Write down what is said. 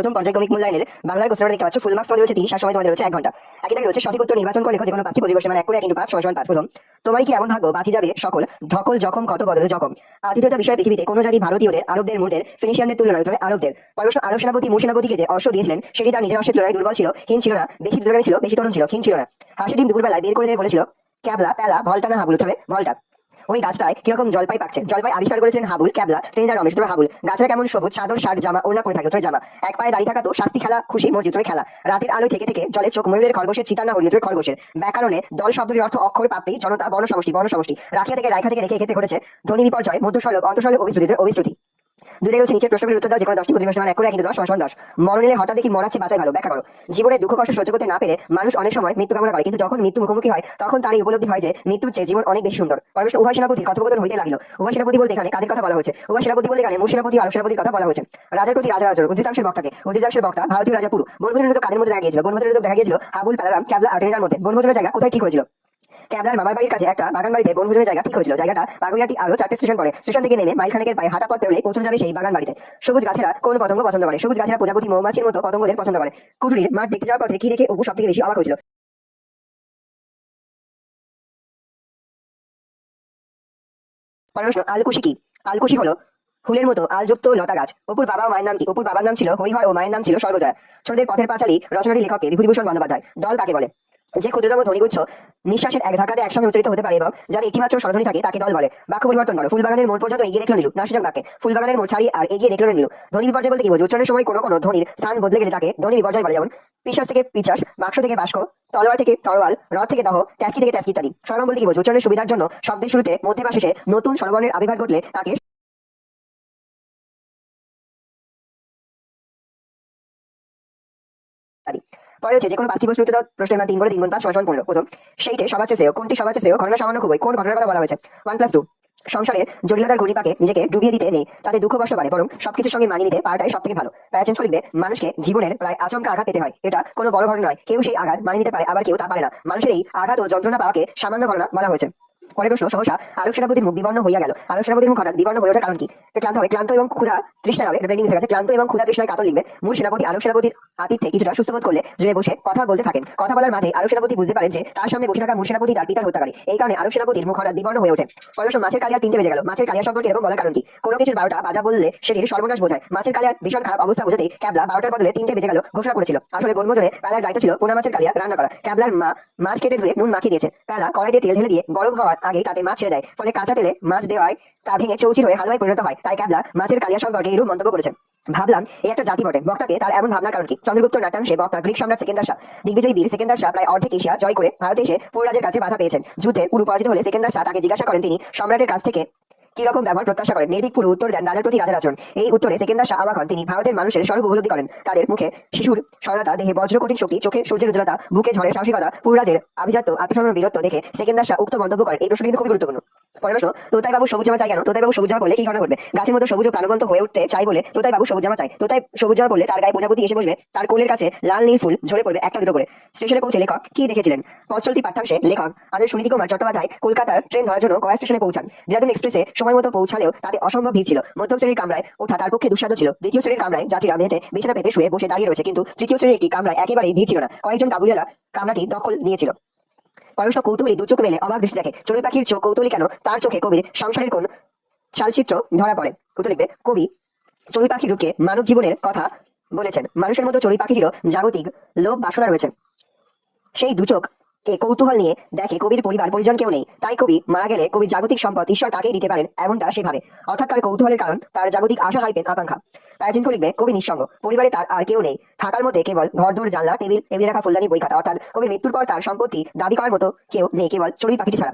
প্রথম পর্যায়ক্রমিক মূল্যায়নের বাংলার কোশ্চেনটা দেখতে পাচ্ছ ফুল মার্কস তোমাদের রয়েছে তিরিশ আর সময় তোমাদের রয়েছে এক ঘণ্টা। একই দাগে রয়েছে সঠিক উত্তর নির্বাচন করে যে কোনো পাঁচটি পরিবেশে মানে এক করে এক ইন্টু পাঁচ, সমান সমান পাঁচ প্রথম। তোমার কি এমন ভাগ্য? বাঁচি যাবে সকল, ধকল, জখম কত বদলে, জখম। আতিথ্যতা বিষয় পৃথিবীতে কোনো জাতি ভারতীয়দের, আরবদের মূর্তের ফিনিশিয়ানদের তুলনায় তবে আরবদের, পরশ আরব সেনাপতি মূল সেনাপতিকে যে অশ্ব দিয়েছিলেন, সেটি তার নিজের অশ্বের তুলনায় দুর্বল ছিল হীন ছিল না, বেশি দ্রুতগামী ছিল, বেশি তরুণ ছিল, ক্ষীণ ছিল না। হাসি ডিম দুপুরবেলায় বের করে দিয়ে বলেছিল, ক্যাবলা, প্যালা ভলটা না, হাবুল, তবে ভলটা ওই গাছটায় কীরকম জলপাই পাচ্ছে জলপাই আবিষ্কার করেছেন হাবুল, ক্যাবলা ট্রেনার রমেশ হাবুল। গাছটা কেমন সবুজ চাদর, শার্ট, জামা, ওড়না করে থাকে তবে জামা। এক পায়ে দাঁড়িয়ে থাকা তো শাস্তি খেলা, খুশি মসজিদ তবে খেলা। রাতের আলো থেকে থেকে জলে চোখ ময়ূরের খরগোশের চিতা না হরিণ তবে খরগোশের। ব্যাকরণে দল শব্দের অর্থ অক্ষর পাপড়ি, জনতা বর্ণ সমষ্টি বর্ণ সমষ্টি রাখিয়া থেকে রাইখা থেকে রেখে এক্ষেত্রে ঘটেছে ধ্বনি বিপর্যয় মধ্যসলক অন্তঃসলক অভিশ্রুতি অভিশ্রুতি দুধে রয়েছে নিচের প্রশ্নগুলির উত্তর দাও যে কোনো দশটি প্রতিবেশন এক করে ইন্টু দশ সমান সমান দশ। মরণ এলে হঠাৎ দেখি মরাচ্ছে, বাঁচাই ভালো, ব্যাখ্যা করো। জীবনে দুঃখ কষ্ট সহ্য করতে না পেরে মানুষ অনেক সময় মৃত্যু কামনা করে, কিন্তু যখন মৃত্যু মুখোমুখি হয়, তখন তার এই উপলব্ধি হয় যে মৃত্যুর চেয়ে জীবন অনেক বেশি সুন্দর। পরমেশ্বর উভয় সেনাপতির কথোপকথন হইতে লাগল। উভয় সেনাপতি বলতে এখানে কাদের কথা বলা হয়েছে? উভয় সেনাপতি বলতে এখানে মূল সেনাপতি আরব সেনাপতির কথা বলা হয়েছে। রাজার প্রতি রাজা রাজন উদ্দিতাংশের বক্তাকে। উদ্দিতাংশের বক্তা ভারতীয় রাজা পুরু। বনভোজনের কাদের মধ্যে দেখা গিয়েছিল? বনভোজনের দেখা গিয়েছিল হাবুল প্যালারাম ক্যাবলা আর্টেনিজার মধ্যে। বনভোজনের জায়গা কোথায় ঠিক হয়েছিল? ক্যাবলার মামার বাড়ির কাছে একটা বাগান বাড়িতে বনভোজনের জায়গা ঠিক হয়েছিল। জায়গাটা বাগুইয়াটি আরও চারটে স্টেশন পরে স্টেশন থেকে নেমে মাইলখানেকের পায়ে হাঁটা পথ পেলে পৌঁছে যাবে সেই বাগান বাড়িতে। সবুজ গাছেরা কোন পতঙ্গ পছন্দ করে। সবুজ গাছেরা প্রজাপতি, মৌমাছির মতো পতঙ্গদের পছন্দ করে। কুটুরির মাঠ দেখতে যাওয়ার পথে কি দেখে অপু সব থেকে বেশি অবাক হয়েছিল? আলকুশি কি? আলকুশি হলো ফুলের মতো আলযুক্ত লতা গাছ। অপুর বাবা ও মায়ের নাম কি? অপুর বাবার নাম ছিল হরিহর ও মায়ের নাম ছিল সর্বজয়া। ছোটদের পথের পাঁচালী রচনাটি লেখকে বিভূতিভূষণ বন্দ্যোপাধ্যায়। দল কাকে বলে? যে ক্ষুদ্রতম ধ্বনিগুচ্ছ নিঃশ্বাসের এক ধাক্কাতে একসঙ্গে উচ্চারিত হতে পারে এবং যার একটিমাত্র স্বরধ্বনি থাকে, তাকে দল বলে বাক্য পরিবর্তন করো। ফুলবাগানের মোড় পর্যন্ত এগিয়ে দেখল নিলু নাসিক বাক্যে। ফুলবাগানের মোড় ছাড়িয়ে আর এগিয়ে দেখল নিলু ধ্বনি বিপর্যয় বলতে কি বোঝো? উচ্চারণের সময় কোনো কোনো ধ্বনির স্থান বদলে গেলে তাকে ধ্বনি বিপর্যয় বলে। যেমন পিশাস থেকে পিচাস, বাক্স থেকে বাস্ক তলোয়ার থেকে তরোয়াল রথ থেকে দহ, ট্যাস্কি থেকে ট্যাস্কি ইত্যাদি। সরগম বলতে কি বোঝো? উচ্চারণের সুবিধার জন্য শব্দের শুরুতে, মধ্যে বা শেষে নতুন স্বরবর্ণের আবির্ভাব ঘটলে তাকে পরে হচ্ছে যে কোনো পাঁচটি প্রশ্ন উত্তর প্রশ্নের মান তিন করে, তিন গুণ পাঁচ, সমান পনেরো। প্রথম, সেইটে সবার চেয়ে শ্রেয়, কোনটি সবার চেয়ে ঘটনা সামান্য খুবই। কোন ঘটনার কথা বলা হয়েছে? ওয়ান প্লাস টু সংসারের জটিলতার ঘূর্ণিপাকে নিজেকে ডুবিয়ে দিতে নেই। তাতে দুঃখ কষ্ট পারে বরং সবকিছুর সঙ্গে মানিয়ে নিতে পারাটাই সব থেকে ভালো। প্রায় চেঞ্জ করলে মানুষকে জীবনের প্রায় আচমকা আঘাত পেতে হয়। এটা কোনো বড় ঘটনা নয়। কেউ সেই আঘাত মানিয়ে নিতে পারে, আবার কেউ তা পারে না। মানুষের এই আঘাত ও যন্ত্রণা পাওয়াকে সামান্য ঘটনা বলা হয়েছে। পরের প্রশ্ন, সহসা আরব সেনাপতির মুখ বিবর্ণ হইয়া গেল। আরব সেনাপতির মুখ হঠাৎ বিবর্ণ হয়ে ওঠার কারণ কি? ক্লান্ত হবে ক্লান্ত এবং ক্ষুধা তৃষ্ণা হবে ব্রেকিং গেছে ক্লান্ত এবং ক্ষুধা তৃষ্ণায় কাতর লিখবে। মূল সেনাপতি আরব সেনাপতির আতিথ্যে কিছুটা সুস্থ বোধ করলে জুড়ে বসে কথা বলতে থাকেন। কথা বলার মাঝে আরব সেনাপতি বুঝতে পারেন যে তার সামনে বসে থাকা মূল সেনাপতি তার পিতার হত্যাকারী। এই কারণে আরব সেনাপতির মুখ হঠাৎ বিবর্ণ হয়ে ওঠে। প্রশ্ন, মাছের কালিয়া তিনটে বেজে গেল। মাছের কালিয়া সম্পর্কে এরকম বলার কারণ কি? কোনো কিছুর বারোটা বাজা বললে সেটির সর্বনাশ বোঝায়। মাছের কালিয়ার ভীষণ খারাপ অবস্থা বোঝাতেই ক্যাবলা বারোটার বদলে তিনটে বেজে গেল ঘোষণা করেছিল। আসলে বনভোজনে প্যালার দায়িত্ব ছিল পোনা মাছের কালিয়া রান্না করা। ক্যাবলার মা মাছ কেটে ধুয়ে নুন মাখিয়ে দিয়েছে। প্যালা কড়াই দিয়ে তেল ঢেলে দিয়ে গরম হওয়ার আগে তাতে মাছ ছেড়ে দেয়। ফলে কাঁচা তেলে মাছ দেওয়ায় তা ভেঙে চৌচির হয়ে হালুয়ায় পরিণত হয়। তাই ক্যাবলা মাছের কালিয়া সম্পর্কে এরূপ মন্তব্য করেছে। ভাবলাম এই একটা জাতি বটে। বক্তাকে তার এমন ভাবনার কারণ কি? চন্দ্রগুপ্ত নাট্যাংশে বক্তা, গ্রিক সম্রাট সেকেন্দার শাহ। দিগ্বিজয়ী বীর সেকেন্দার শাহ প্রায় অর্ধেক এশিয়া জয় করে ভারতে এসে পৌরাজের কাছে বাধা পেয়েছেন। যুদ্ধে পুরো পরাজিত হলে সেকেন্দার শাহ তাকে জিজ্ঞাসা করেন তিনি, সম্রাটের কাছ থেকে কি রকম ব্যবহার প্রত্যাশা করেন? নির্ভীক পুরো উত্তর দেন, রাজার প্রতি রাজার আচরণ এই উত্তরে সেকেন্দার শাহ হন তিনি ভারতের মানুষের স্বরূপ উপলব্ধি করেন। তাদের মুখে শিশুর সরলতা, দেহে বজ্র কঠিন শক্তি, চোখে সূর্যের উজ্জ্বলতা, বুকে ঝড়ের সাহসিকতা, পুররাজের আভিজাত্য, আত্মসম্মান, বীরত্ব দেখে সেকেন্দার শাহ উক্ত মন্তব্য করেন। এই প্রশ্ন কিন্তু খুবই গুরুত্বপূর্ণ। পরের তোতাই বাবু সবুজ জামা চাই কেন? তোতাই বাবু সবুজ জামা বলে কি ঘটনা ঘটবে? গাছের মতো সবুজ প্রাণবন্ত হয়ে উঠতে চাই বলে তোতাই বাবু সবুজ জামা চাই তোতাই সবুজ জামা বলে তার গায়ে প্রজাপতি এসে বসবে, তার কোলের কাছে লাল নীল ফুল ঝরে পড়বে একটা দুটো করে। স্টেশনে পৌঁছে লেখক কি দেখেছিলেন? পথ চলতি পাঠ্যাংশে লেখক আজ সুনীতি কুমার চট্টোপাধ্যায় কলকাতার ট্রেন ধরার জন্য গয়া স্টেশনে পৌঁছান। দেরাদুন এক্সপ্রেসে সময় মতো পৌঁছালেও তাতে অসম্ভব ভিড় ছিল। মধ্যম শ্রেণির কামরায় ওঠা তার পক্ষে দুঃসাধ্য ছিল। দ্বিতীয় শ্রেণির কামরায় যাত্রীরা মেয়েতে বিছানা পেতে শুয়ে বসে দাঁড়িয়ে রয়েছে, কিন্তু তৃতীয় শ্রেণির একটি কামরায় একেবারেই ভিড় ছিল না। কয়েকজন কাবুলিয়ালা কামরাটি দখল নিয়েছিল। পরশ কৌতূহলী দু চোখ মেলে অবাক দৃষ্টি দেখে। চড়ুই পাখির চোখ কৌতূহলী কেন? তার চোখে কবির সংসারের কোন চালচিত্র ধরা পড়ে? কৌতূ কবি চড়ুই পাখি রূপকে মানব জীবনের কথা বলেছেন। মানুষের মতো চড়ুই পাখিরও জাগতিক লোভ বাসনা রয়েছে। সেই দু কে কৌতূহল নিয়ে দেখে কবির পরিবার পরিজন কেউ নেই। তাই কবি মারা গেলে কবির জাগতিক সম্পদ ঈশ্বর তাকেই দিতে পারেন এমনটা সেভাবে। অর্থাৎ তার কৌতূহলের কারণ, তার জাগতিক আশা হাইপেন আকাঙ্ক্ষা। প্রাচীন লিখবে, কবি নিঃসঙ্গ। পরিবারে তার আর কেউ নেই। থাকার মধ্যে কেবল ঘর দূর জানলা, টেবিল টেবিল রাখা ফুলদানি বই খাতা অর্থাৎ কবির মৃত্যুর পর তার সম্পত্তি দাবি করার মতো কেউ নেই, কেবল চড়ুই পাখিটি ছাড়া।